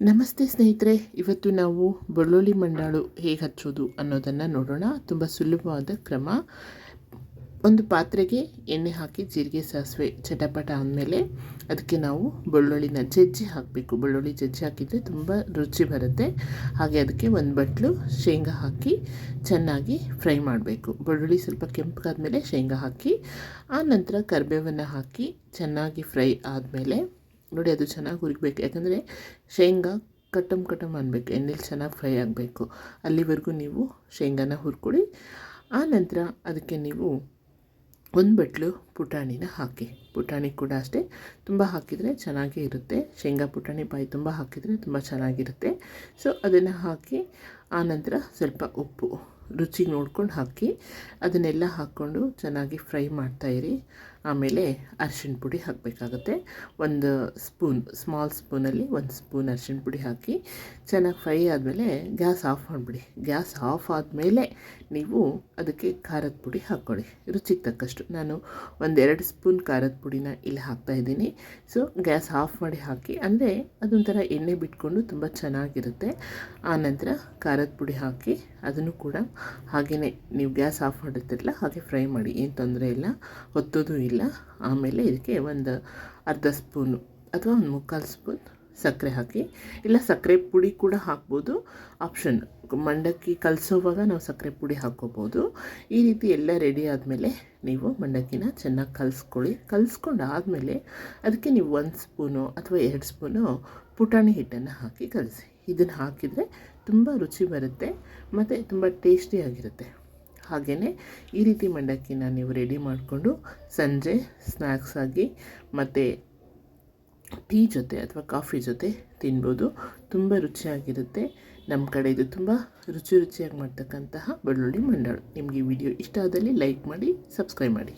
ನಮಸ್ತೆ ಸ್ನೇಹಿತರೆ, ಇವತ್ತು ನಾವು ಬೆಳ್ಳುಳ್ಳಿ ಮಂಡಾಳು ಹೇಗೆ ಹಚ್ಚೋದು ಅನ್ನೋದನ್ನು ನೋಡೋಣ. ತುಂಬ ಸುಲಭವಾದ ಕ್ರಮ. ಒಂದು ಪಾತ್ರೆಗೆ ಎಣ್ಣೆ ಹಾಕಿ ಜೀರಿಗೆ, ಸಾಸಿವೆ ಚಟಪಟ ಆದಮೇಲೆ ಅದಕ್ಕೆ ನಾವು ಬೆಳ್ಳುಳ್ಳಿನ ಜಜ್ಜಿ ಹಾಕಬೇಕು. ಬೆಳ್ಳುಳ್ಳಿ ಜಜ್ಜಿ ಹಾಕಿದರೆ ತುಂಬ ರುಚಿ ಬರುತ್ತೆ. ಹಾಗೆ ಅದಕ್ಕೆ ಒಂದು ಬಟ್ಲು ಶೇಂಗಾ ಹಾಕಿ ಚೆನ್ನಾಗಿ ಫ್ರೈ ಮಾಡಬೇಕು. ಬೆಳ್ಳುಳ್ಳಿ ಸ್ವಲ್ಪ ಕೆಂಪಗಾದ್ಮೇಲೆ ಶೇಂಗಾ ಹಾಕಿ, ಆ ನಂತರ ಕರಿಬೇವನ್ನು ಹಾಕಿ ಚೆನ್ನಾಗಿ ಫ್ರೈ ಆದಮೇಲೆ ನೋಡಿ ಅದು ಚೆನ್ನಾಗಿ ಹುರಿಬೇಕು. ಯಾಕಂದರೆ ಶೇಂಗಾ ಕಟಮ್ ಕಟಮ್ ಅನ್ನಬೇಕು ಎಣ್ಣೆಲಿ ಚೆನ್ನಾಗಿ ಫ್ರೈ ಆಗಬೇಕು. ಅಲ್ಲಿವರೆಗೂ ನೀವು ಶೇಂಗಾನ ಹುರ್ಕೊಡಿ ಆ ನಂತರ ಅದಕ್ಕೆ ನೀವು ಒಂದು ಬಟ್ಲು ಪುಟಾಣಿನ ಹಾಕಿ. ಪುಟಾಣಿ ಕೂಡ ಅಷ್ಟೇ. ತುಂಬ ಹಾಕಿದರೆ ಚೆನ್ನಾಗೇ ಇರುತ್ತೆ. ಶೇಂಗಾ ಪುಟಾಣಿ ಬಾಯಿ ತುಂಬ ಹಾಕಿದರೆ ತುಂಬ ಚೆನ್ನಾಗಿರುತ್ತೆ. ಸೊ ಅದನ್ನು ಹಾಕಿ ಆನಂತರ ಸ್ವಲ್ಪ ಉಪ್ಪು ರುಚಿಗೆ ನೋಡ್ಕೊಂಡು ಹಾಕಿ, ಅದನ್ನೆಲ್ಲ ಹಾಕ್ಕೊಂಡು ಚೆನ್ನಾಗಿ ಫ್ರೈ ಮಾಡ್ತಾಯಿರಿ ಆಮೇಲೆ ಅರ್ಶಿಣ ಪುಡಿ ಹಾಕಬೇಕಾಗತ್ತೆ. ಒಂದು ಸ್ಪೂನ್ ಸ್ಮಾಲ್ ಸ್ಪೂನಲ್ಲಿ ಒಂದು ಸ್ಪೂನ್ ಅರ್ಶಿಣ ಪುಡಿ ಹಾಕಿ ಚೆನ್ನಾಗಿ ಫ್ರೈ ಆದಮೇಲೆ ಗ್ಯಾಸ್ ಆಫ್ ಮಾಡಿಬಿಡಿ. ಗ್ಯಾಸ್ ಆಫ್ ಆದಮೇಲೆ ನೀವು ಅದಕ್ಕೆ ಖಾರದ ಪುಡಿ ಹಾಕ್ಕೊಳ್ಳಿ. ರುಚಿಗೆ ತಕ್ಕಷ್ಟು. ನಾನು ಒಂದೆರಡು ಸ್ಪೂನ್ ಖಾರದ ಪುಡಿನ ಇಲ್ಲಿ ಹಾಕ್ತಾಯಿದ್ದೀನಿ ಸೊ ಗ್ಯಾಸ್ ಆಫ್ ಮಾಡಿ ಹಾಕಿ, ಅಂದರೆ ಅದೊಂಥರ ಎಣ್ಣೆ ಬಿಟ್ಕೊಂಡು ತುಂಬ ಚೆನ್ನಾಗಿರುತ್ತೆ. ಆನಂತರ ಖಾರದ ಪುಡಿ ಹಾಕಿ, ಅದನ್ನು ಕೂಡ ಹಾಗೆಯೇ ನೀವು ಗ್ಯಾಸ್ ಆಫ್ ಮಾಡಿರ್ತಿರಲ್ಲ, ಹಾಗೆ ಫ್ರೈ ಮಾಡಿ. ಏನು ತೊಂದರೆ ಇಲ್ಲ. ಹೊತ್ತೋದು ಇಲ್ಲ. ಆಮೇಲೆ ಇದಕ್ಕೆ ಒಂದು ಅರ್ಧ ಸ್ಪೂನು ಅಥವಾ ಒಂದು ಮುಕ್ಕಾಲು ಸ್ಪೂನ್ ಸಕ್ಕರೆ ಹಾಕಿ. ಇಲ್ಲ, ಸಕ್ಕರೆ ಪುಡಿ ಕೂಡ ಹಾಕ್ಬೋದು. ಆಪ್ಷನ್ ಮಂಡಕ್ಕಿ ಕಲಸೋವಾಗ ನಾವು ಸಕ್ಕರೆ ಪುಡಿ ಹಾಕ್ಕೋಬೋದು. ಈ ರೀತಿ ಎಲ್ಲ ರೆಡಿ ಆದಮೇಲೆ ನೀವು ಮಂಡಕ್ಕಿನ ಚೆನ್ನಾಗಿ ಕಲಸ್ಕೊಳ್ಳಿ. ಕಲಿಸ್ಕೊಂಡು ಆದಮೇಲೆ ಅದಕ್ಕೆ ನೀವು ಒಂದು ಸ್ಪೂನು ಅಥವಾ ಎರಡು ಸ್ಪೂನು ಪುಟಾಣಿ ಹಿಟ್ಟನ್ನು ಹಾಕಿ ಕಲಸಿ. ಇದನ್ನು ಹಾಕಿದರೆ ತುಂಬ ರುಚಿ ಬರುತ್ತೆ, ಮತ್ತು ತುಂಬ ಟೇಸ್ಟಿಯಾಗಿರುತ್ತೆ ಹಾಗೆಯೇ ಈ ರೀತಿ ಮಂಡಕ್ಕಿನ ನೀವು ರೆಡಿ ಮಾಡಿಕೊಂಡು ಸಂಜೆ ಸ್ನ್ಯಾಕ್ಸ್ ಆಗಿ ಮತ್ತು ಟೀ ಜೊತೆ ಅಥವಾ ಕಾಫಿ ಜೊತೆ ತಿನ್ಬೋದು. ತುಂಬ ರುಚಿಯಾಗಿರುತ್ತೆ. ನಮ್ಮ ಕಡೆ ಇದು ತುಂಬ ರುಚಿ ರುಚಿಯಾಗಿ ಮಾಡ್ತಕ್ಕಂತಹ ಬೆಳ್ಳುಳ್ಳಿ ಮಂಡಾಳು. ನಿಮಗೆ ವಿಡಿಯೋ ಇಷ್ಟ ಆದಲ್ಲಿ ಲೈಕ್ ಮಾಡಿ ಸಬ್ಸ್ಕ್ರೈಬ್ ಮಾಡಿ.